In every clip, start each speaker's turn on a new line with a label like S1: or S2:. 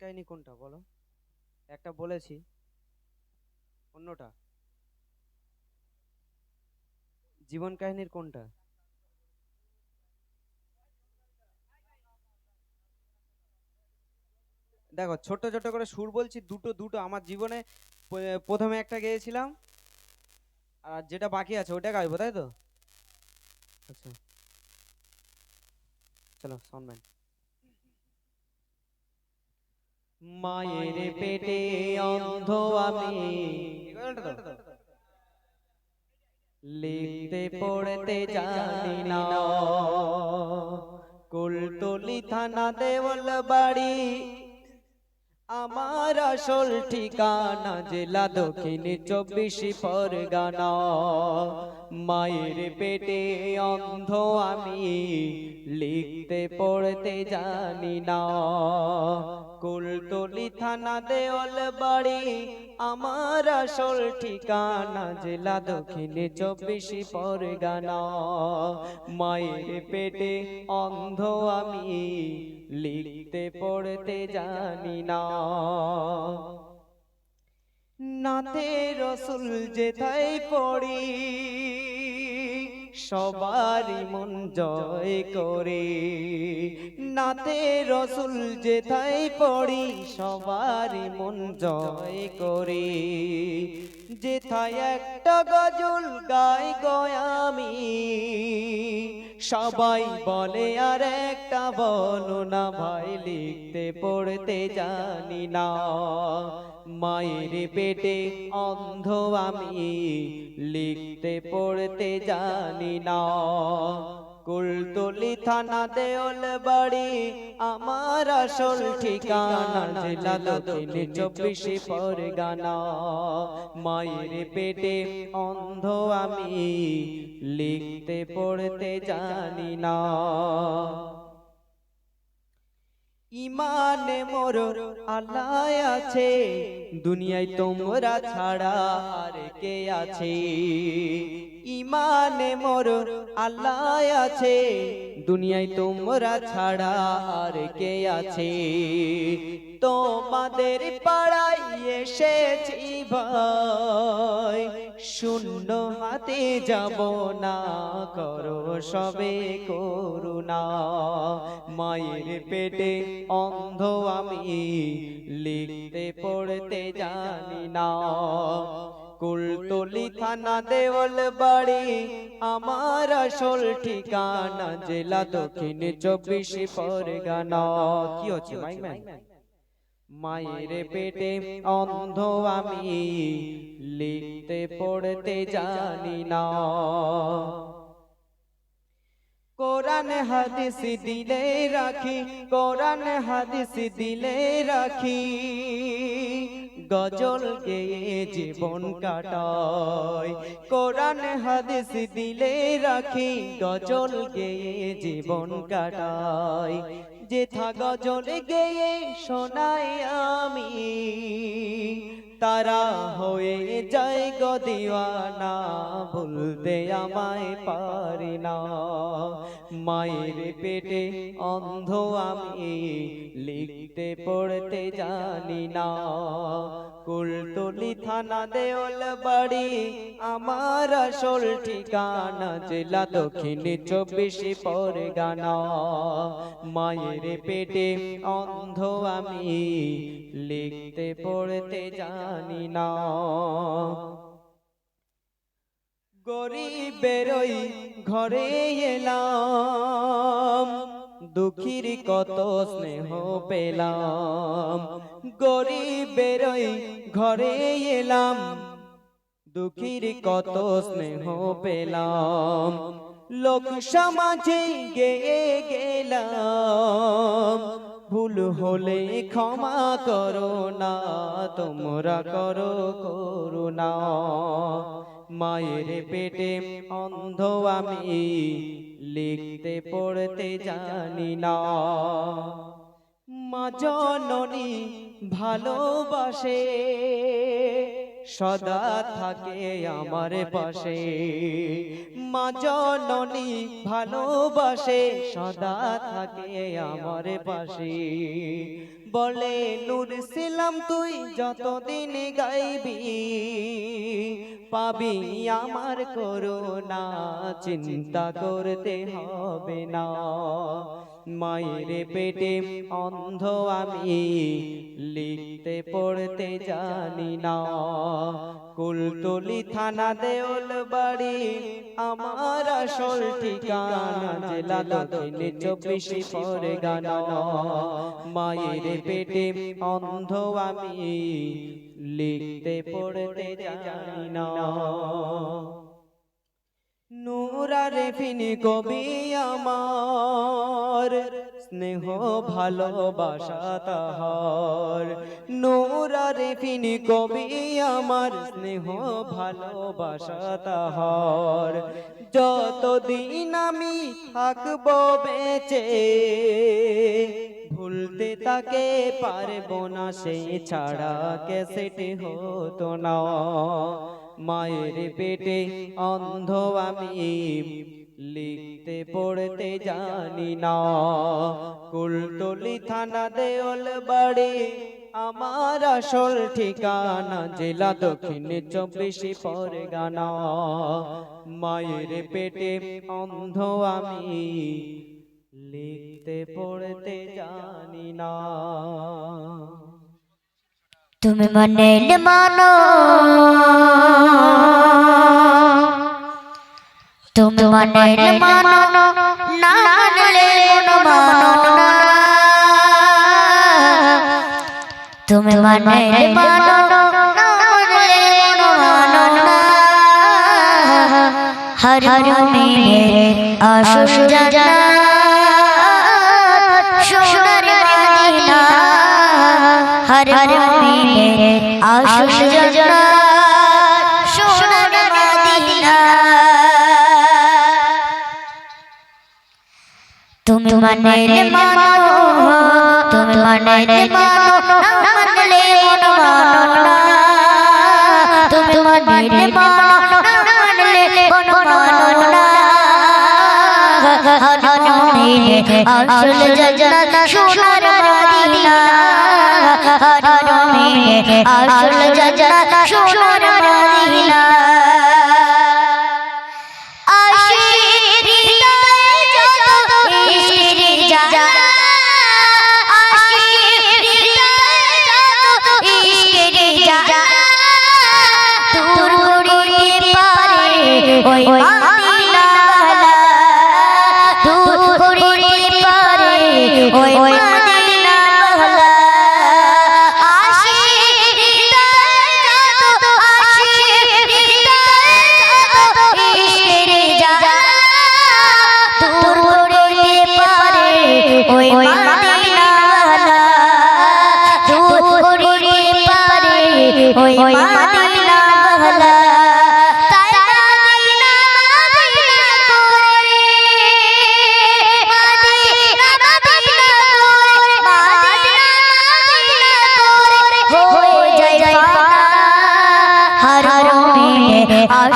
S1: কাহিনী কোনটা বলো? একটা বলেছি। অন্যটা? জীবন কাহিনীর কোনটা? দেখো ছোট ছোট করে সুর বলছি, দুটো দুটো। আমার জীবনে প্রথমে একটা গেয়েছিলাম, আর যেটা বাকি আছে ওটা গাইবো, তাই তো? আচ্ছা। চলো শুনবেন মায়ের পেটে অন্ধ আমি। লিখতে পড়তে জানি না। কুলতলি থানা দেওয়াল বাড়ি। আমার আসল ঠিকানা জেলা দক্ষিণ চব্বিশ পরগনা। মায়ের পেটে অন্ধ আমি। লিখতে পড়তে জানি না। কুলতলি থানা দেওয়াল বাড়ি, আমার আসল ঠিকানা জেলা দক্ষিণে চব্বিশ পরগনা। মায়ের পেটে অন্ধ আমি লিখতে পড়তে জানি না। নাতে রসুল যেথায় পড়ি সবারই মন জয় করে। নাতে রসুল যেথায় পড়ি, সবারই মন জয় করে। যেথায় একটা গজল গাই গয়ামি সবাই বলে, আর একটা বলো না ভাই, লিখতে পড়তে জানি না। মায়ের পেটে অন্ধ আমি লিখতে পড়তে জানি না। কুলতলি থানা দেওল বাড়ি, আমার আসল ঠিকানা জেলা চব্বিশ পরগনা। মায়ের পেটে অন্ধ আমি লিখতে পড়তে জানি না। ইমানে মোর আল্লাহ আছে, দুনিয়ায় তোমরা ছাড়া আর কে আছে? ইমানে মোর আল্লাহ আছে, দুনিয়ায় তোমরা ছাড়া আর কে আছে? তোমাদের পাড়ায় এসেছি ভাই। শূন্য হাতে যাব না, করো সবে করুণা। মায়ের পেটে অন্ধ আমি লিখতে পড়তে জানি না। কুলতলি থানা দেওয়াল বাড়ি, আমার আসল ঠিকানা, জেলা দক্ষিণ চব্বিশ পরগনা। কি হচ্ছে মায়ের পেটে অন্ধ আমি লিখতে পড়তে জানি না। কোরআন হাদিস দিলে রাখি কোরআন হাদিস দিলে রাখি। গজল গেয়ে জীবন কাটায়। কোরআন হাদিস দিলে রাখি, গজল গেয়ে জীবন কাটায়। যেথা গজল গেয়ে শোনাই আমি, তারা হয়ে যায় গো দিওয়ানা, ভুলতে আমায় পারি না। মায়ের পেটে অন্ধ আমি লিখতে পড়তে জানি না। কুলতলি থানা দেওল বাড়ি, আমার আসল ঠিকানা জেলা দক্ষিণ চব্বিশ পরগনা। মায়ের পেটে অন্ধ আমি লিখতে পড়তে জানি না। গরিবেরই ঘরে এলাম। দুঃখীর কত স্নেহ পেলাম। গরিবেরই ঘরে এলাম। দুঃখীর কত স্নেহ পেলাম। লোক সমাজে গেয়ে গেলাম। ভুল হলে ক্ষমা করো না, তোমরা করো করুণা। মায়ের পেটে অন্ধ আমি লিখতে পড়তে জানি না। মা জননী ভালোবাসে, সদা থাকে আমার পাশে। মা জননী ভালোবাসে, সদা থাকে আমার পাশে। বলে নূর ছিলাম তুই যতদিন গাইবি পাবি আমার করো করোনা চিন্তা করতে হবে না। মায়ের পেটে অন্ধ আমি লিখতে পড়তে জানি না। কুলতলি থানা দেওল বাড়ি আমার আসল ঠিকানা জেলা দক্ষিণ চব্বিশ পরগনা। মায়ের পেটে অন্ধ আমি লিখতে পড়তে জানি না। নুরারে ফিনি কবি আমার, স্নেহ ভালোবাসা তাহার। নুরারে ফিনি কবি আমার, স্নেহ ভালোবাসা তাহার। যতদিন আমি থাকব বেঁচে, ভুলতে তাকে পারব না, সে ছাড়া ক্যাসেটে হতো না। মায়ের পেটে অন্ধ আমি লিখতে পড়তে জানি না। কুলতলি থানা দেওল বাড়ি, আমার আসল ঠিকানা জেলা দক্ষিণ চব্বিশ পরগনা। মায়ের পেটে অন্ধ আমি লিখতে পড়তে জানি না।
S2: তুমি মনে মানো তুমি মনে মানো না তুমি মনে মানো না মানলে মন মানো না মিলে আশুষ জানা সোনার মদিনা। তুমি মানে মানো তুমি মানে মানো না মানলে মন মানো না তুমি মানে মানো না মানলে মন মানো না আসল জান্নাত সোনার মদিনা। আসল যা সোনার মদিনা।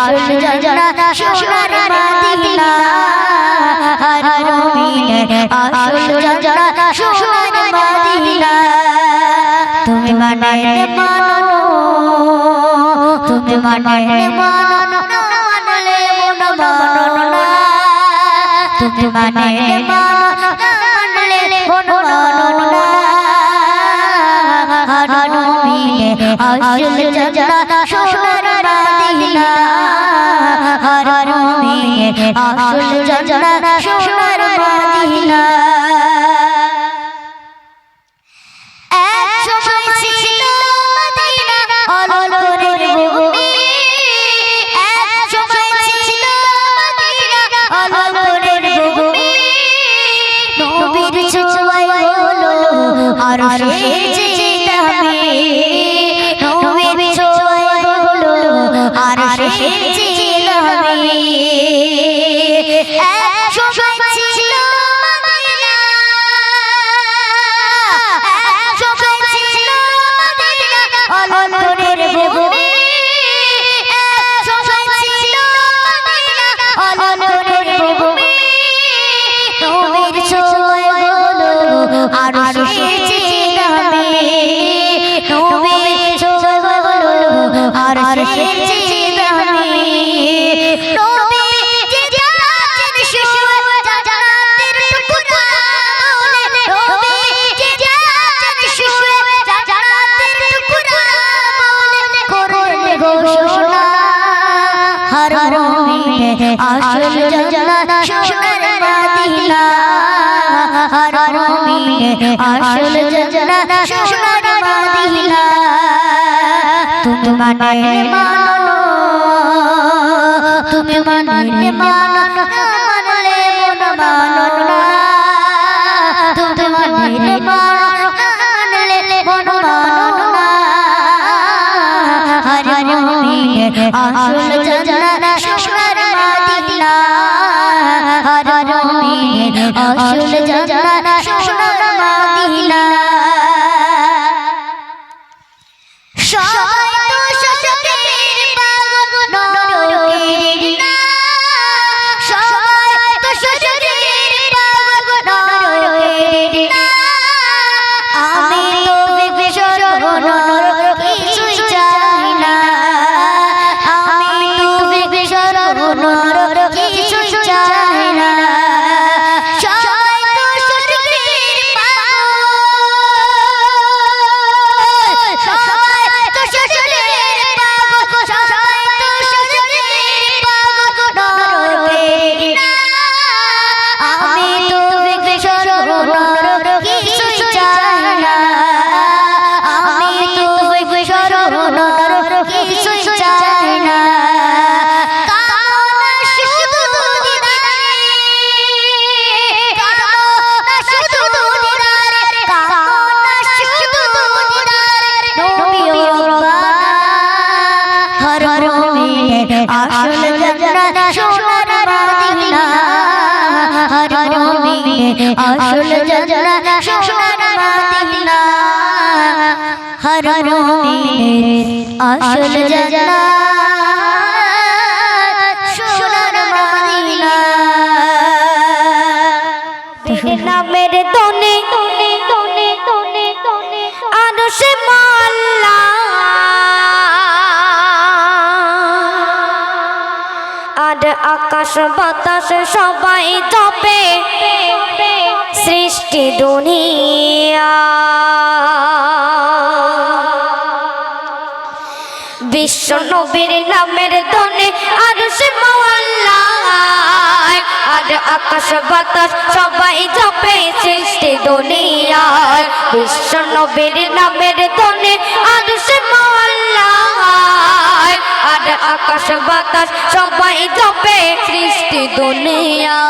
S2: আসল জান্নাত সোনার মদিনা হর আসল জান্নাত সোনার মদিনা তুমি মানে মানো আসল জান্নাত সোনার মদিনা আর
S3: আসল জান্নাত সোনার মদিনা। আর আসল জান্নাত সোনার মদিনা। তুমি মানে মানো। তুমি মানে মানো। মানলে মন মানো না। তুমি মানে। মানো মন মানো আসল আসল জান্নাত আকাশ, বাতাস, সবাই জপে। সৃষ্টি দুনিয়া। বিশ্ব নবীর নামের ধনে আর আর আকাশ, বাতাস, সবাই জপে, সৃষ্টি দুনিয়ার বিশ্ব নবীর নামের ধনে আর সে আর আকাশ বাতাস সবাই জপে সৃষ্টি দুনিয়া।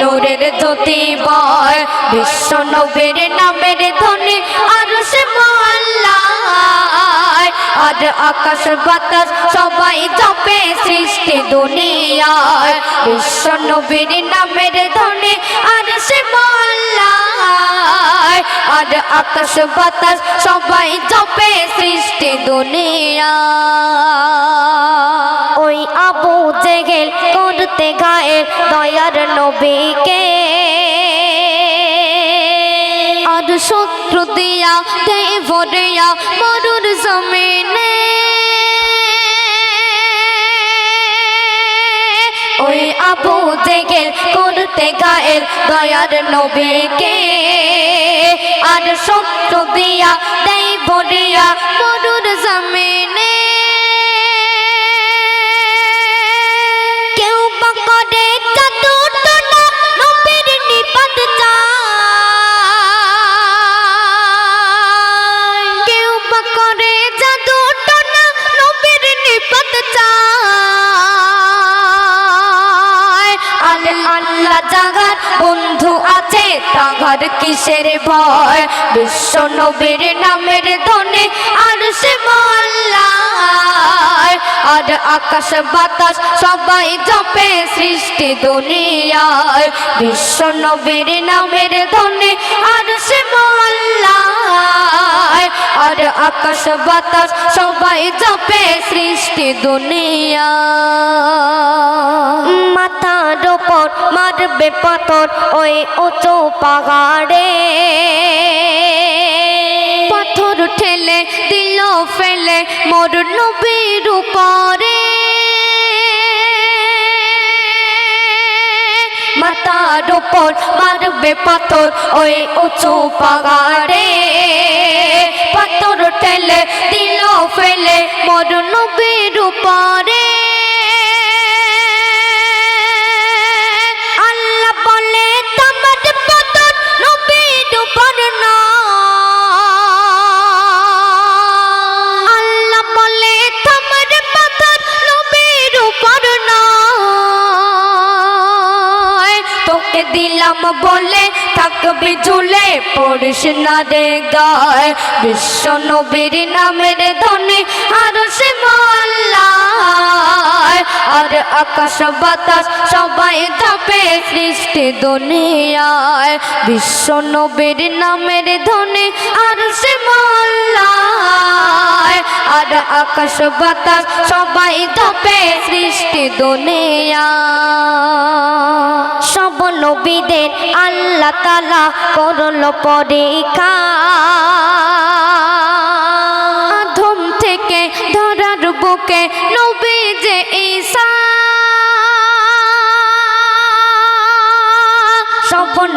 S3: নূরের জ্যোতি বয়, বিশ্ব নবীর নামের ধ্বনি, আর সে আর আকাশ বাতাস সবাই জপে সৃষ্টি দুনিয়ায়। বিশ্ব নবীর নামের ধ্বনি, আর সে আর আকাশ বাতাস সবাই জপে সৃষ্টি দুনিয়া ওই আবু জেগেল করতে গায়ের দয়ার নবীকে। আর শত্রু দিয়া দেই ভরিয়া মরুর জমিনে। ওই আবু জেগেল করতে গায়ের দয়ার নবীকে। আর শত্রু দিয়া দেই ভরিয়া মরুর জমিনে। আল্লাহ জাগার বন্ধু আছে তাহার কিসের ভয়? বিশ্ব নবীর নামের ধনে আর সে আর আকাশ বাতাস সবাই জপে সৃষ্টি দুনিয়ায়। বিশ্ব নবীর নামের ধনে আর সে আর আকাশ বাতাস সবাই জপে সৃষ্টি দুনিয়া মারবে পাথর ওই উঁচু পাহাড়ে। পাথর ঠেলে, দিল ফেলে মোর নবীর উপরে। মাথার উপর মারবে পাথর ওই উঁচু পাগাড়ে পাথর ঠেলে, দিল ফেলে মোর নবীর উপরে। দিলাম বলে থাকবি ঝুলে, পড়িস না রে গায়। বিশ্ব নবীর নামের ধনে আর সে মাল্লায় আর আকাশ বাতাস সবাই যাবে সৃষ্টি দুনিয়ায়। বিশ্ব নবীর নামের ধনে আর সে আর আকাশ বাতাস সবাই যাবে সৃষ্টি দুনিয়া সব নবীদের আল্লাহ তালা করল পরীক্ষা। ধুম থেকে ধরার বুকে নবী যে ঈসা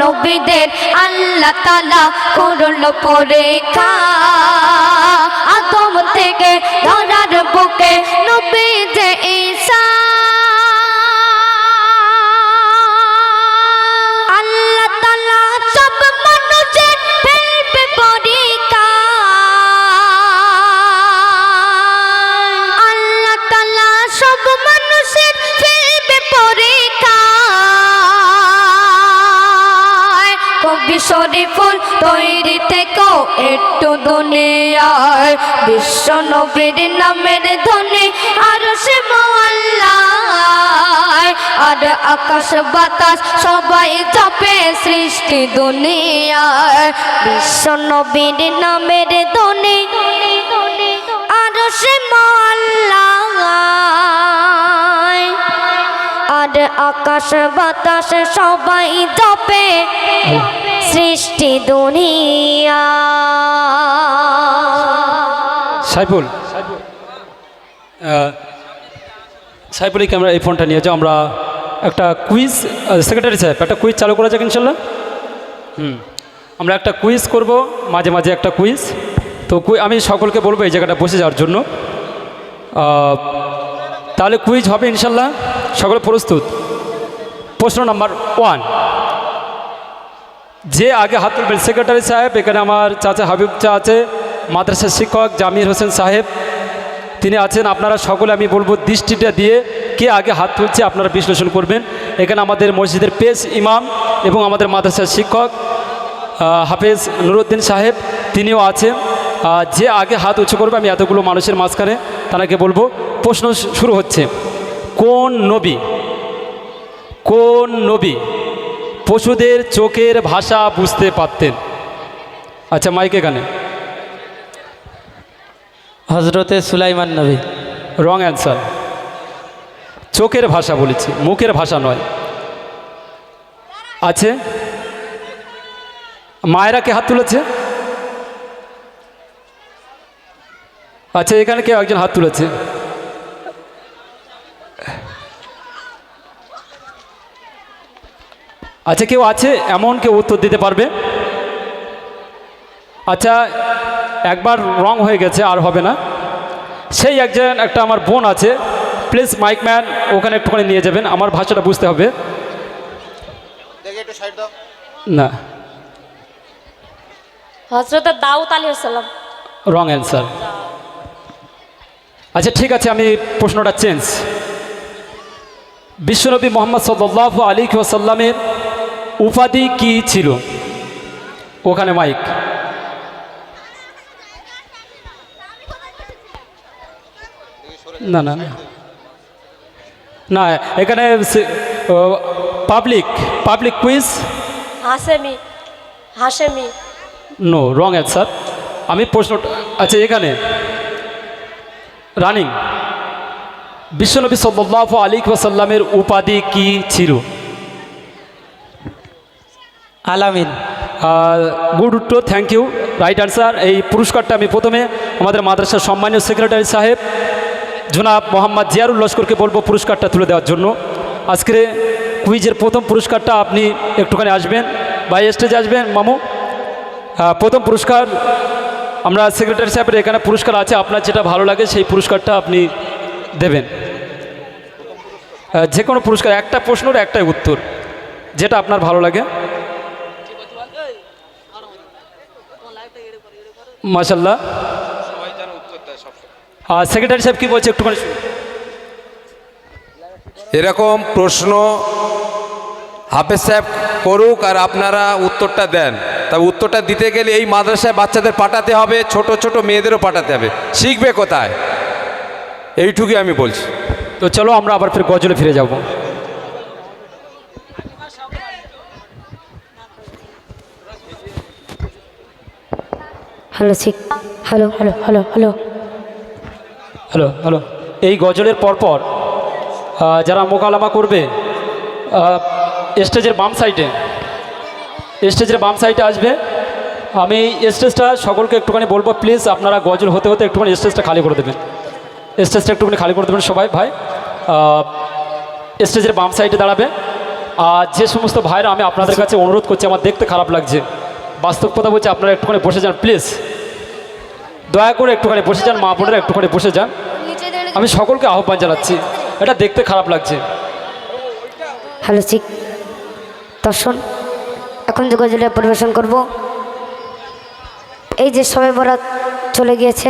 S3: নবীদের আল্লাহ তালা করল পরীক্ষা। আদম থেকে ধরার বুকে নবী কবি শরীফুল তৈরি থেকে একটু দুনিয়ায়। বিশ্ব নবীর নামের ধনে আর সে আর আকাশ বাতাস সবাই চাপে সৃষ্টি দুনিয়ায়। বিশ্ব নবীর নামের ধনে আকাশ, বাতাস, সবাই জপে। সৃষ্টি দুনিয়া।
S4: সাইফুল ক্যামেরা এই ফোনটা নিয়ে যাও, আমরা একটা কুইজ সেক্রেটারি সাহেব, একটা কুইজ চালু করা যাক ইনশাল্লাহ। হুম, আমরা একটা কুইজ করব, মাঝে মাঝে একটা কুইজ। তো আমি সকলকে বলব এই জায়গাটা বসে যাওয়ার জন্য। তাহলে কুইজ হবে ইনশাল্লাহ। সকলে প্রস্তুত। প্রশ্ন নাম্বার ওয়ান। যে আগে হাত তুলবেন, সেক্রেটারি সাহেব, এখানে আমার চাচা হাবিব চা আছে, মাদ্রাসার শিক্ষক জামির হোসেন সাহেব, তিনি আছেন। আপনারা সকলে আমি বলব দৃষ্টিটা দিয়ে কে আগে হাত তুলছে, আপনারা বিশ্লেষণ করবেন। এখানে আমাদের মসজিদের পেশ ইমাম এবং আমাদের মাদ্রাসার শিক্ষক হাফেজ নুরুদ্দিন সাহেব, তিনিও আছেন। যে আগে হাত উঁচু করবে, আমি এতগুলো মানুষের মাঝখানে তাকে বলব, প্রশ্ন শুরু হচ্ছে। কোন নবী? কোন নবী? পশুদের চোখের ভাষা বুঝতে পারতেন। আচ্ছা মাইকে এখানে
S5: হজরতে সুলাইমান নবী।
S4: Wrong answer. চোখের ভাষা বলেছি মুখের ভাষা নয়। আছে? মায়েরা কে হাত তুলেছে? আচ্ছা এখানে কেউ একজন হাত তুলেছে। আচ্ছা কেউ আছে? এমন কেউ উত্তর দিতে পারবে? আচ্ছা একবার রং হয়ে গেছে আর হবে না। সেই একজন একটা আমার বোন আছে। প্লিজ মাইক ম্যান ওখানে একটুখানি নিয়ে যাবেন। আমার ভাষাটা বুঝতে হবে। না।
S6: হজরত দাউদ
S4: রং অ্যান্সার আচ্ছা ঠিক আছে আমি প্রশ্নটা চেঞ্জ বিশ্বনবী মোহাম্মদ সাল্লাহ আলী ওসাল্লামের উপাধি কি ছিল? ওখানে মাইক না না না। এখানে public public quiz
S6: Hashemi Hashemi.
S4: No wrong answer আমি প্রশ্নটা আচ্ছা এখানে। রানিং বিশ্বনবী সাল্লাহ আলী ওয়াসাল্লামের উপাধি কি ছিল?
S5: আলামিন।
S4: গুড উত্তর থ্যাংক ইউ রাইট অ্যান্সার এই পুরস্কারটা আমি প্রথমে আমাদের মাদ্রাসার সম্মানীয় সেক্রেটারি সাহেব, জনাব মোহাম্মদ জিয়ারুল লস্করকে বলব পুরস্কারটা তুলে দেওয়ার জন্য। আজকে কুইজের প্রথম পুরস্কারটা আপনি একটুখানি আসবেন। বা স্টেজে আসবেন, মামু। প্রথম পুরস্কার, আমরা সেক্রেটারি সাহেবের এখানে পুরস্কার আছে, আপনার যেটা ভালো লাগে সেই পুরস্কারটা আপনি দেবেন। যে কোনো পুরস্কার, একটা প্রশ্নের একটাই উত্তর, যেটা আপনার ভালো লাগে। মাসাল্লাহ আর সেক্রেটারি সাহেব কি বলছে একটুখানি।
S7: এরকম প্রশ্ন হাফেজ সাহেব করুক আর আপনারা উত্তরটা দেন। তা উত্তরটা দিতে গেলে এই মাদ্রাসায় বাচ্চাদের পাঠাতে হবে ছোট ছোট মেয়েদেরও পাঠাতে হবে। শিখবে কোথায়? এইটুকুই আমি বলছি।
S4: তো চলো আমরা আবার ফের গজলে ফিরে যাব।
S2: হ্যালো শিখ hello hello hello hello.
S4: Hello hello. এই গজলের পরপর যারা মোকালামা করবে স্টেজের বাম সাইডে, স্টেজের বাম সাইডে আসবে। আমি স্টেজটা সকলকে একটুখানি বলব, প্লিজ আপনারা গজল হতে হতে একটুখানি স্টেজটা খালি করে দেবেন। স্টেজটা একটুখানি খালি করে দেবেন সবাই, ভাই। স্টেজের বাম সাইডে দাঁড়াবে। আর যে সমস্ত ভাইরা আমি আপনাদের কাছে অনুরোধ করছি, আমার দেখতে খারাপ লাগছে। বাস্তব কথা বলছি, আপনারা একটুখানি বসে যান, প্লিজ। দয়া করে একটুখানি বসে যান, মা বোনেরা একটুখানি বসে যান। আমি সকলকে আহ্বান জানাচ্ছি, এটা দেখতে খারাপ লাগছে।
S2: হ্যালো শিখ দর্শন, এখন যে গজলে পরিবেশন করব। এই যে সবাই বরাত চলে গিয়েছে।